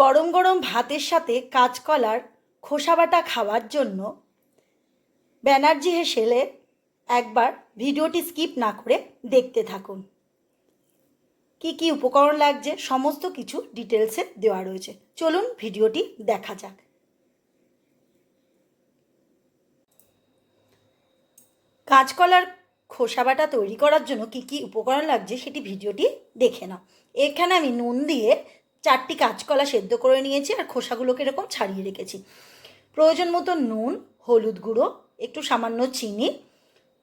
গরম গরম ভাতের সাথে কাঁচকলার খোসাবাটা খাওয়ার জন্য ব্যানার্জি হেসেলে একবার ভিডিওটি স্কিপ না করে দেখতে থাকুন। কি কি উপকরণ লাগছে, সমস্ত কিছু ডিটেলসে দেওয়া রয়েছে। চলুন ভিডিওটি দেখা যাক। কাঁচকলার খোসাবাটা তৈরি করার জন্য কি কি উপকরণ লাগছে সেটি ভিডিওটি দেখে নাও। এখানে আমি নুন দিয়ে চারটি কাঁচকলা সেদ্ধ করে নিয়েছি আর খোসাগুলোকে এরকম ছাড়িয়ে রেখেছি। প্রয়োজন মতো নুন, হলুদ গুঁড়ো, একটু সামান্য চিনি,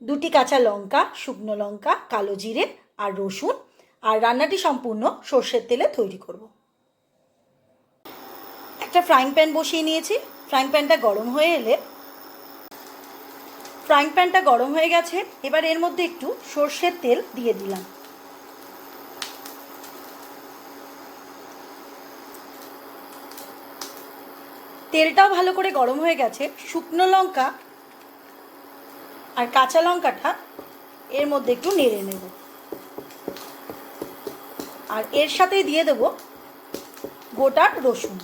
দুটি কাঁচা লঙ্কা, শুকনো লঙ্কা, কালো জিরে আর রসুন আর রান্নাটি সম্পূর্ণ সর্ষের তেলে তৈরি করব। একটা ফ্রাইং প্যান বসিয়ে নিয়েছি। ফ্রাইং প্যানটা গরম হয়ে এলে ফ্রাইং প্যানটা গরম হয়ে গেছে। এবার এর মধ্যে একটু সর্ষের তেল দিয়ে দিলাম। তেলটাও ভালো করে গরম হয়ে গেছে। শুকনো লঙ্কা আর কাঁচা লঙ্কাটা এর মধ্যে একটু নেড়ে নেব। আর এর সাথেই দিয়ে দেব গোটা রসুন।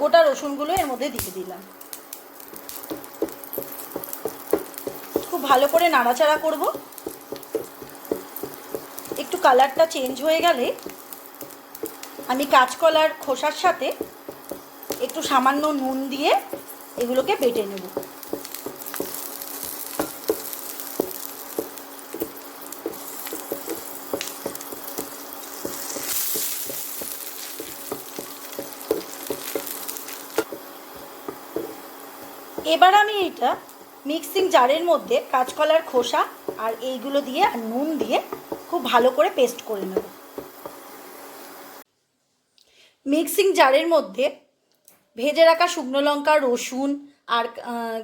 গোটা রসুনগুলো এর মধ্যে দিয়ে দিলাম। ভালো করে নাড়াচাড়া করব। একটু কালারটা চেঞ্জ হয়ে গেলে আমি কাঁচকলার খোসার সাথে একটু সামান্য নুন দিয়ে এগুলোকে বেটে নেব। এবার আমি এটা মিক্সিং জারের মধ্যে কাঁচকলার খোসা আর এইগুলো দিয়ে আর নুন দিয়ে খুব ভালো করে পেস্ট করে নেব। মিক্সিং জারের মধ্যে ভেজে রাখা শুকনো লঙ্কা, রসুন আর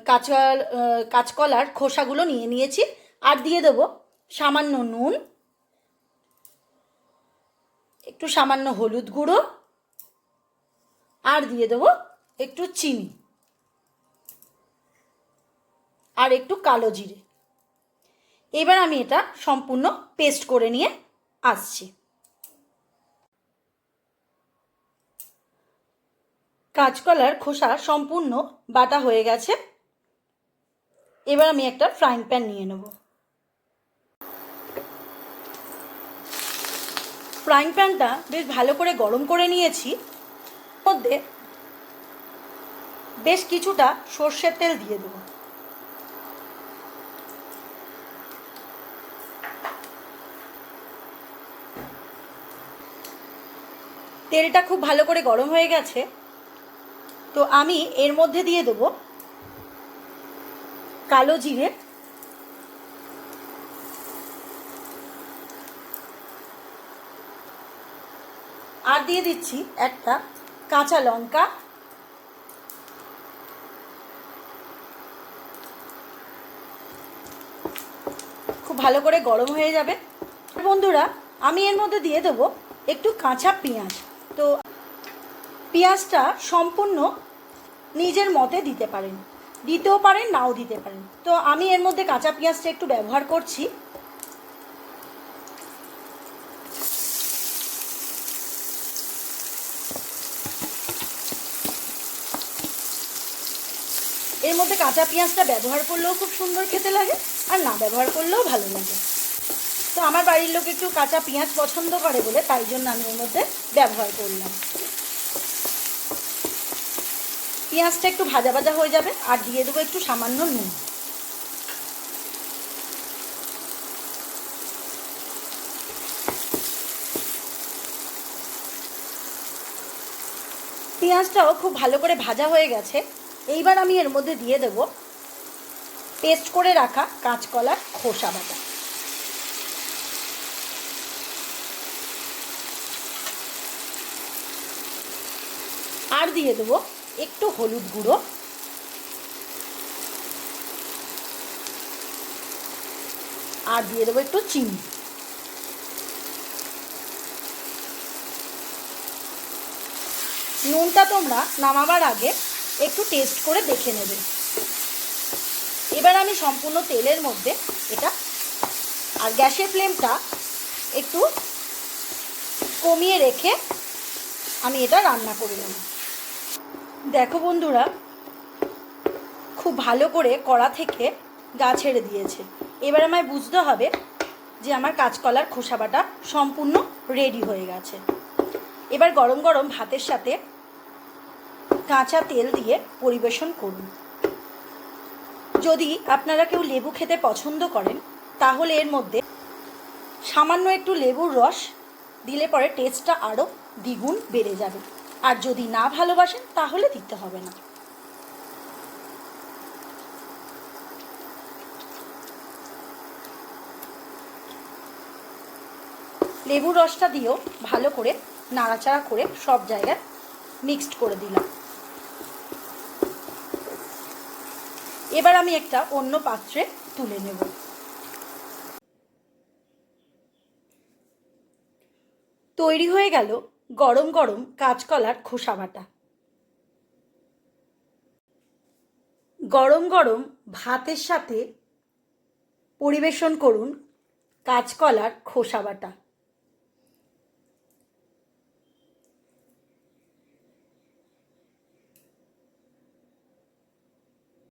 কাঁচা কাঁচকলার খোসাগুলো নিয়ে নিয়েছি আর দিয়ে দেবো সামান্য নুন, একটু সামান্য হলুদ গুঁড়ো আর দিয়ে দেবো একটু চিনি। আর একটু কালো জিরে। এবার আমি এটা সম্পূর্ণ পেস্ট করে নিয়ে আসছি। কাঁচকলার খোসা সম্পূর্ণ বাটা হয়ে গেছে। এবার আমি একটা ফ্রাইং প্যান নিয়ে নেব। ফ্রাইং প্যানটা বেশ ভালো করে গরম করে নিয়েছি। মধ্যে বেশ কিছুটা সর্ষের তেল দিয়ে দেবো। তেলটা খুব ভালো করে গরম হয়ে গেছে। তো আমি এর মধ্যে দিয়ে দেবো কালো জিরে। আর দিয়ে দিচ্ছি একটা কাঁচা লঙ্কা। খুব ভালো করে গরম হয়ে যাবে। বন্ধুরা, আমি এর মধ্যে দিয়ে দেবো একটু কাঁচা পেঁয়াজ। তো পেঁয়াজটা সম্পূর্ণ নিজের মতে দিতে পারেন। দিতেও পারেন, নাও দিতে পারেন। তো আমি এর মধ্যে কাঁচা পেঁয়াজটা একটু ব্যবহার করছি। এর মধ্যে কাঁচা পেঁয়াজটা ব্যবহার করলেও খুব সুন্দর খেতে লাগে, আর না ব্যবহার করলেও ভালো লাগে। তো আমার বাড়ির লোক একটু কাঁচা পেঁয়াজ পছন্দ করে বলে তাই জন্য আমি এর মধ্যে ব্যবহার করলাম। পেঁয়াজটা একটু ভাজা ভাজা হয়ে যাবে আর দিয়ে দেবো একটু সামান্য নুন। পেঁয়াজটাও খুব ভালো করে ভাজা হয়ে গেছে। এইবার আমি এর মধ্যে দিয়ে দেব পেস্ট করে রাখা কাঁচকলার খোসা বাটা। আর দিয়ে দেবো একটু হলুদ গুঁড়ো। আর দিয়ে দেবো একটু চিনি। নুনটা তোমরা নামাবার আগে একটু টেস্ট করে দেখে নেবে। এবার আমি সম্পূর্ণ তেলের মধ্যে এটা আর গ্যাসের ফ্লেমটা একটু কমিয়ে রেখে আমি এটা রান্না করে নেব। দেখো বন্ধুরা, খুব ভালো করে কড়া থেকে গা ছেড়ে দিয়েছে। এবার আমায় বুঝতে হবে যে আমার কাঁচকলার খোসা বাটা সম্পূর্ণ রেডি হয়ে গেছে। এবার গরম গরম ভাতের সাথে কাঁচা তেল দিয়ে পরিবেশন করুন। যদি আপনারা কেউ লেবু খেতে পছন্দ করেন, তাহলে এর মধ্যে সামান্য একটু লেবুর রস দিলে পরে টেস্টটা আরও দ্বিগুণ বেড়ে যাবে। আর যদি না ভালোবাসেন, তাহলে দিতে হবে না। লেবুর রসটা দিয়েও ভালো করে নাড়াচাড়া করে সব জায়গায় মিক্সড করে দিলাম। এবার আমি একটা অন্য পাত্রে তুলে নেব। তৈরি হয়ে গেল গরম গরম কাঁচকলার খোসা বাটা। গরম গরম ভাতের সাথে পরিবেশন করুন কাঁচকলার খোসা বাটা।